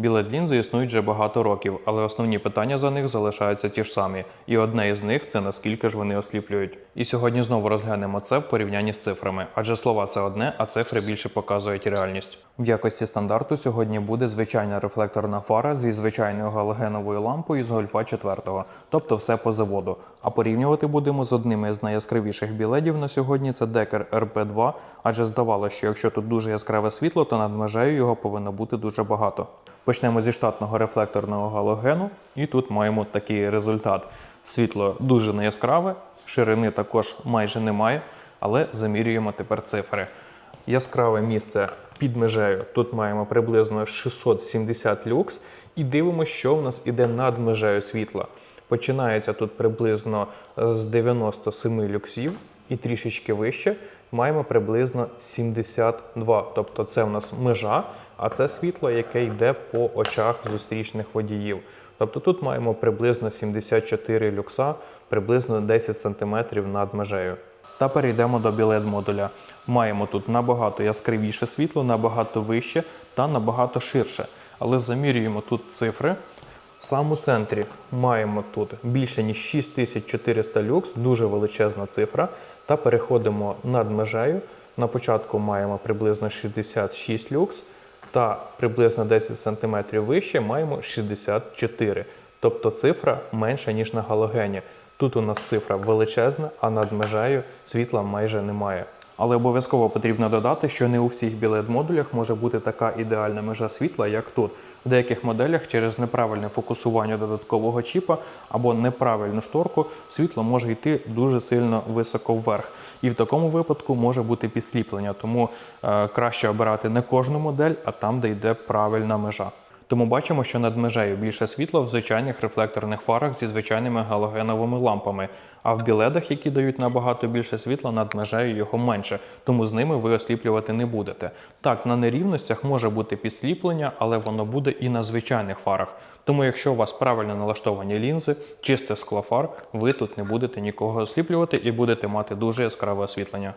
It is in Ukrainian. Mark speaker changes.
Speaker 1: Білет лінзи існують вже багато років, але основні питання за них залишаються ті ж самі. І одне із них це наскільки ж вони осліплюють. І сьогодні знову розглянемо це в порівнянні з цифрами, адже слова це одне, а цифри більше показують реальність. В якості стандарту сьогодні буде звичайна рефлекторна фара зі звичайною галогеновою лампою з гольфа 4, тобто все по заводу. А порівнювати будемо з одними з найяскравіших білетів на сьогодні це Декер RP2, адже здавалося, що якщо тут дуже яскраве світло, то над межею його повинно бути дуже багато. Почнемо зі штатного рефлекторного галогену, і тут маємо такий результат. Світло дуже неяскраве, ширини також майже немає, але замірюємо тепер цифри. Яскраве місце під межею. Тут маємо приблизно 670 люкс, і дивимося, що в нас іде над межею світла. Починається тут приблизно е, з 97 люксів і трішечки вище маємо приблизно 72. Тобто це в нас межа, а це світло, яке йде по очах зустрічних водіїв. Тобто тут маємо приблизно 74 люкса, приблизно 10 см над межею. Та перейдемо до білет модуля. Маємо тут набагато яскравіше світло, набагато вище та набагато ширше. Але замірюємо тут цифри. В самому центрі маємо тут більше ніж 6400 люкс, дуже величезна цифра. Та переходимо над межею. На початку маємо приблизно 66 люкс, та приблизно 10 см вище маємо 64. Тобто цифра менша, ніж на галогені. Тут у нас цифра величезна, а над межею світла майже немає. Але обов'язково потрібно додати, що не у всіх білет-модулях може бути така ідеальна межа світла, як тут. В деяких моделях через неправильне фокусування додаткового чіпа або неправильну шторку світло може йти дуже сильно високо вверх. І в такому випадку може бути підсліплення, тому е, краще обирати не кожну модель, а там, де йде правильна межа. Тому бачимо, що над межею більше світла в звичайних рефлекторних фарах зі звичайними галогеновими лампами, а в біледах, які дають набагато більше світла, над межею його менше, тому з ними ви осліплювати не будете. Так, на нерівностях може бути підсліплення, але воно буде і на звичайних фарах. Тому, якщо у вас правильно налаштовані лінзи, чисте скло фар, ви тут не будете нікого осліплювати і будете мати дуже яскраве освітлення.